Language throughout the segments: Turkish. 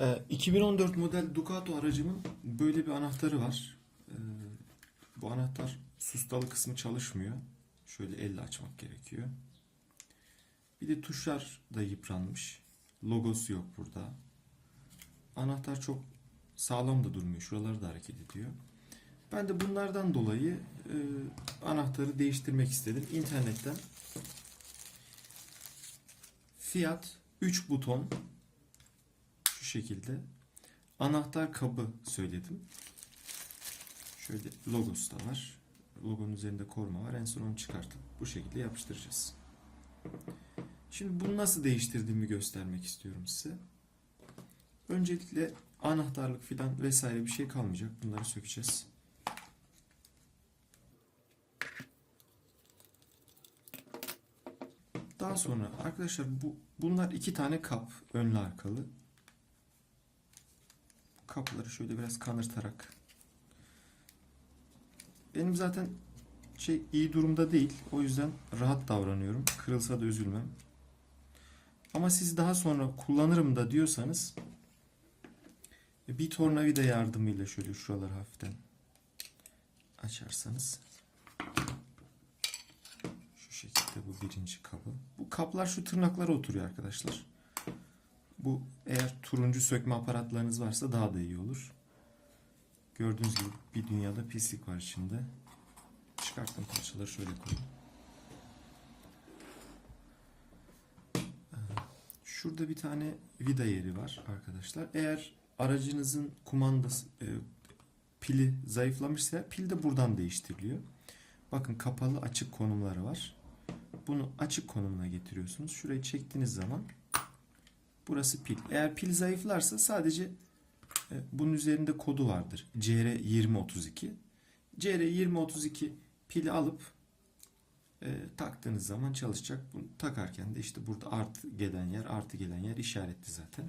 Ee, 2014 model Ducato aracımın böyle bir anahtarı var. Ee, bu anahtar sustalı kısmı çalışmıyor. Şöyle elle açmak gerekiyor. Bir de tuşlar da yıpranmış. Logosu yok burada. Anahtar çok sağlam da durmuyor. Şuraları da hareket ediyor. Ben de bunlardan dolayı e, anahtarı değiştirmek istedim. İnternetten Fiat 3 buton şekilde anahtar kabı söyledim. Şöyle logosu da var. Logonun üzerinde koruma var. En son onu çıkartıp bu şekilde yapıştıracağız. Şimdi bunu nasıl değiştirdiğimi göstermek istiyorum size. Öncelikle anahtarlık filan vesaire bir şey kalmayacak. Bunları sökeceğiz. Daha sonra arkadaşlar bu bunlar iki tane kap önlü arkalı. Kapları şöyle biraz kanırtarak. Benim zaten şey iyi durumda değil. O yüzden rahat davranıyorum. Kırılsa da üzülmem. Ama siz daha sonra kullanırım da diyorsanız bir tornavida yardımıyla şöyle şuraları hafiften açarsanız şu şekilde bu birinci kabı. Bu kaplar şu tırnaklara oturuyor arkadaşlar. Bu eğer turuncu sökme aparatlarınız varsa daha da iyi olur. Gördüğünüz gibi bir dünyada pislik var içinde. Çıkarttım parçaları şöyle koyayım. Şurada bir tane vida yeri var arkadaşlar. Eğer aracınızın kumandası e, pili zayıflamışsa pil de buradan değiştiriliyor. Bakın kapalı açık konumları var. Bunu açık konumuna getiriyorsunuz. Şurayı çektiğiniz zaman burası pil. Eğer pil zayıflarsa sadece e, bunun üzerinde kodu vardır. CR2032. CR2032 pili alıp e, taktığınız zaman çalışacak. Bunu takarken de işte burada artı gelen yer, artı gelen yer işaretli zaten.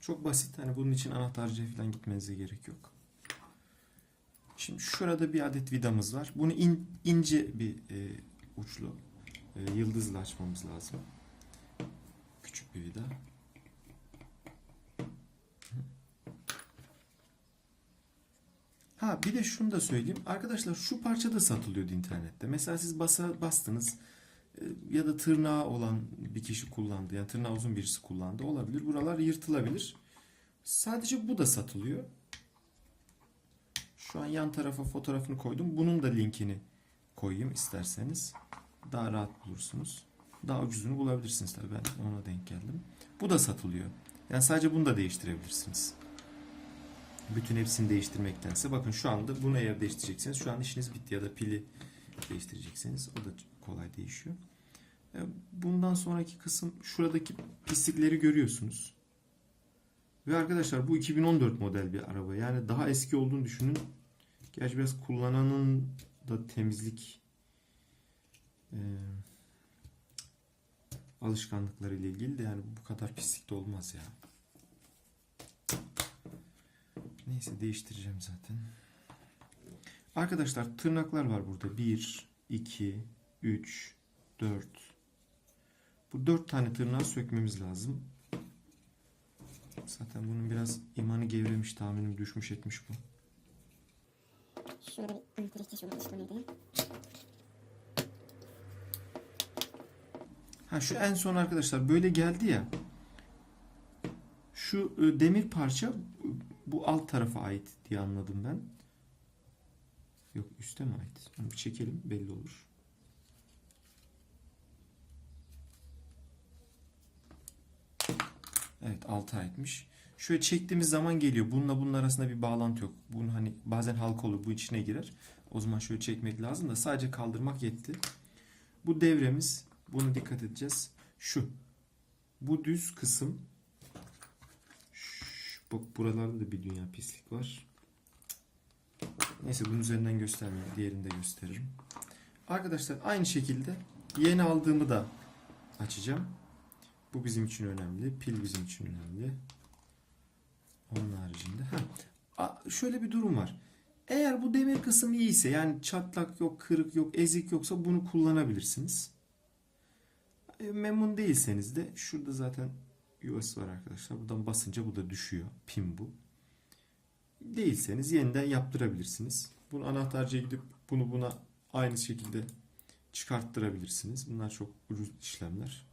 Çok basit. Hani bunun için anahtarcıya falan gitmenize gerek yok. Şimdi şurada bir adet vidamız var. Bunu in, ince bir e, uçlu e, yıldızla açmamız lazım. Küçük bir vida. Ha bir de şunu da söyleyeyim. Arkadaşlar şu parça da satılıyordu internette. Mesela siz basa, bastınız e, ya da tırnağı olan bir kişi kullandı. Yani tırnağı uzun birisi kullandı. Olabilir. Buralar yırtılabilir. Sadece bu da satılıyor. Şu an yan tarafa fotoğrafını koydum. Bunun da linkini koyayım isterseniz. Daha rahat bulursunuz. Daha ucuzunu bulabilirsiniz tabii ben ona denk geldim. Bu da satılıyor. Yani sadece bunu da değiştirebilirsiniz. Bütün hepsini değiştirmektense bakın şu anda bunu eğer değiştirecekseniz şu an işiniz bitti ya da pili değiştirecekseniz o da kolay değişiyor. E, Bundan sonraki kısım şuradaki pislikleri görüyorsunuz. Ve arkadaşlar bu 2014 model bir araba. Yani daha eski olduğunu düşünün. Gerçi biraz kullananın da temizlik e, alışkanlıkları ile ilgili de yani bu kadar pislik de olmaz ya. Neyse değiştireceğim zaten. Arkadaşlar tırnaklar var burada. 1, 2, 3, 4. Bu 4 tane tırnağı sökmemiz lazım. Zaten bunun biraz imanı gevremiş, tahminim düşmüş etmiş bu. Şurada bir anahtar ihtiyaç neydi? Ha şu en son arkadaşlar böyle geldi ya. Şu e, demir parça bu alt tarafa ait diye anladım ben. Yok üste mi ait? Onu bir çekelim belli olur. Evet alta aitmiş. Şöyle çektiğimiz zaman geliyor. Bununla bunun arasında bir bağlantı yok. Bunun hani bazen halka olur bu içine girer. O zaman şöyle çekmek lazım da sadece kaldırmak yetti. Bu devremiz. Bunu dikkat edeceğiz. Şu. Bu düz kısım. Bak buralarda da bir dünya pislik var. Neyse bunun üzerinden göstermeyeyim. Diğerini de gösteririm. Arkadaşlar aynı şekilde yeni aldığımı da açacağım. Bu bizim için önemli. Pil bizim için önemli. Onun haricinde. Ha, şöyle bir durum var. Eğer bu demir kısım iyiyse yani çatlak yok, kırık yok, ezik yoksa bunu kullanabilirsiniz. E, Memnun değilseniz de şurada zaten yuvası var arkadaşlar. Buradan basınca bu da düşüyor. Pin bu. Değilseniz yeniden yaptırabilirsiniz. Bunu anahtarcıya gidip bunu buna aynı şekilde çıkarttırabilirsiniz. Bunlar çok ucuz işlemler.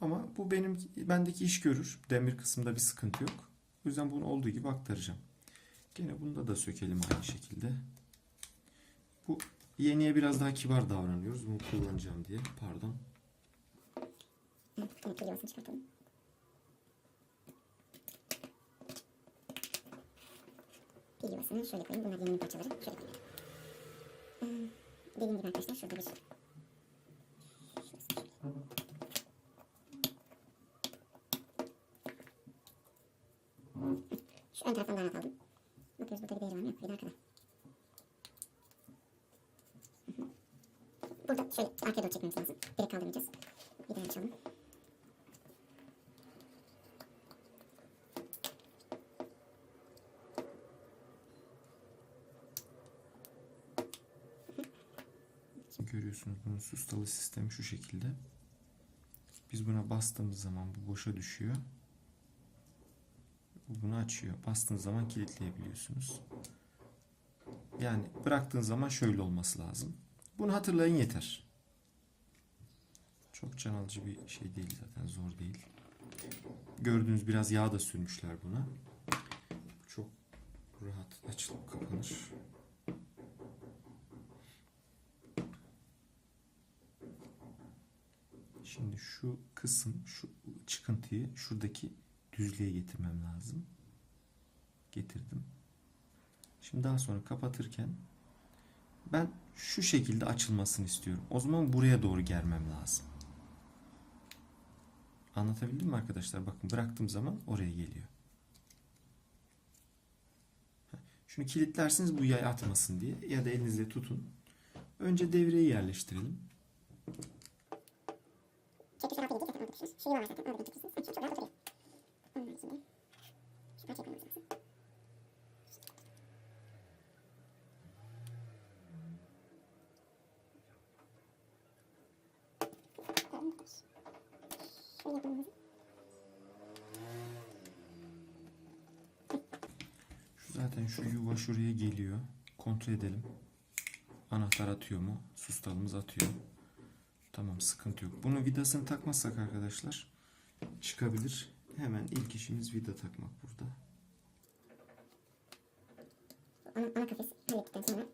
Ama bu benim bendeki iş görür. Demir kısmında bir sıkıntı yok. O yüzden bunu olduğu gibi aktaracağım. Gene bunda da sökelim aynı şekilde. Bu yeniye biraz daha kibar davranıyoruz. Bunu kullanacağım diye. Pardon. Evet, Pil yuvasını şöyle koyayım. Bunlar yeni parçaları. Şöyle koyayım. Hmm, dediğim gibi arkadaşlar şurada bir... Şöyle. Şu ön taraftan daha aldım. Bakıyoruz burada bir değeri var mı? Yok. Bir de arkada. Burada şöyle arkaya doğru çekmemiz lazım. Direkt kaldırmayacağız. Bir daha açalım. Görüyorsunuz bunun sustalı sistemi şu şekilde. Biz buna bastığımız zaman bu boşa düşüyor. Bu bunu açıyor. Bastığınız zaman kilitleyebiliyorsunuz. Yani bıraktığın zaman şöyle olması lazım. Bunu hatırlayın yeter. Çok can alıcı bir şey değil zaten zor değil. Gördüğünüz biraz yağ da sürmüşler buna. Çok rahat açılıp kapanır. Şimdi şu kısım, şu çıkıntıyı şuradaki düzlüğe getirmem lazım. Getirdim. Şimdi daha sonra kapatırken ben şu şekilde açılmasını istiyorum. O zaman buraya doğru germem lazım. Anlatabildim mi arkadaşlar? Bakın bıraktığım zaman oraya geliyor. Şunu kilitlersiniz bu yay atmasın diye ya da elinizle tutun. Önce devreyi yerleştirelim. Orada tutuşuruz. Şu yuva var zaten orada tutuşuruz. Şu çok rahat oturuyor. Ondan sonra şu parçayı koymamız lazım. Şöyle zaten şu yuva şuraya geliyor. Kontrol edelim. Anahtar atıyor mu? Sustalımız atıyor. Tamam sıkıntı yok. Bunu vidasını takmazsak arkadaşlar çıkabilir. Hemen ilk işimiz vida takmak burada. Ana, ana kafes hallettikten sonra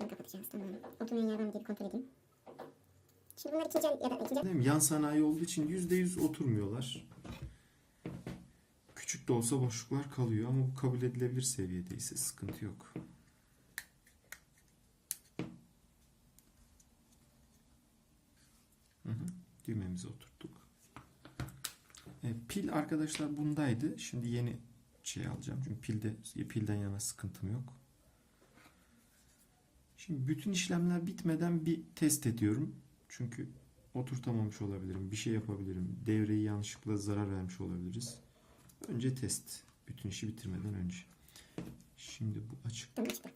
bunu kapatacağız. Tamam. Mı diye bir kontrol edeyim. Şimdi bunlar ikinci ya da ikinci Değil mi? Yan sanayi olduğu için %100 oturmuyorlar. Küçük de olsa boşluklar kalıyor ama bu kabul edilebilir seviyedeyse sıkıntı yok. Düğmemizi oturttuk. E, pil arkadaşlar bundaydı. Şimdi yeni şey alacağım. Çünkü pilde pilden yana sıkıntım yok. Şimdi bütün işlemler bitmeden bir test ediyorum. Çünkü oturtamamış olabilirim. Bir şey yapabilirim. Devreyi yanlışlıkla zarar vermiş olabiliriz. Önce test. Bütün işi bitirmeden önce. Şimdi bu açık. Tamam çıktı.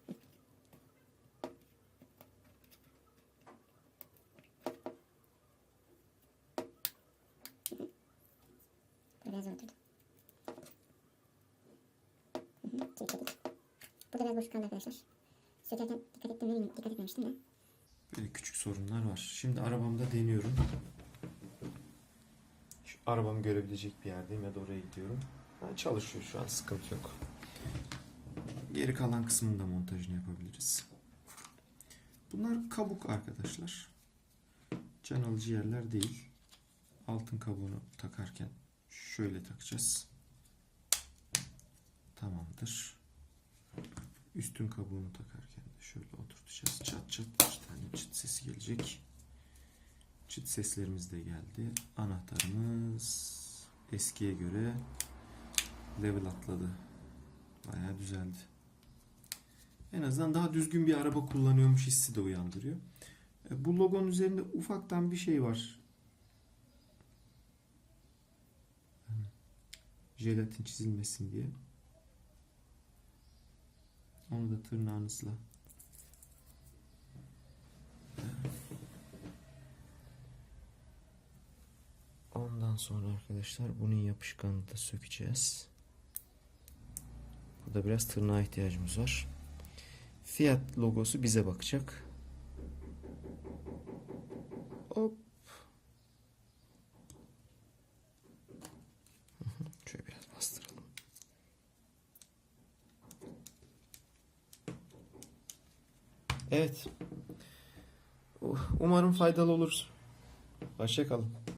Burada biraz hı, kilitledik. Burada biraz boşluk kaldı arkadaşlar. Sökerken dikkat ettim. Dikkat etmemiştim de. Böyle küçük sorunlar var. Şimdi arabamda deniyorum. Şu arabamı görebilecek bir yerdeyim ya da oraya gidiyorum. Ha, çalışıyor şu an sıkıntı yok. Geri kalan kısmının da montajını yapabiliriz. Bunlar kabuk arkadaşlar. Can alıcı yerler değil. Altın kabuğunu takarken şöyle takacağız. Tamamdır. Üstün kabuğunu takarken de şöyle oturtacağız. Çat çat bir tane çıt sesi gelecek. Çıt seslerimiz de geldi. Anahtarımız eskiye göre level atladı. Bayağı düzeldi. En azından daha düzgün bir araba kullanıyormuş hissi de uyandırıyor. E, Bu logonun üzerinde ufaktan bir şey var. Jelatin çizilmesin diye. Onu da tırnağınızla Ondan sonra arkadaşlar bunun yapışkanını da sökeceğiz. Burada biraz tırnağa ihtiyacımız var. Fiyat logosu bize bakacak. Hop. Hı hı, Şöyle biraz bastıralım. Evet. Umarım faydalı olur. Hoşçakalın.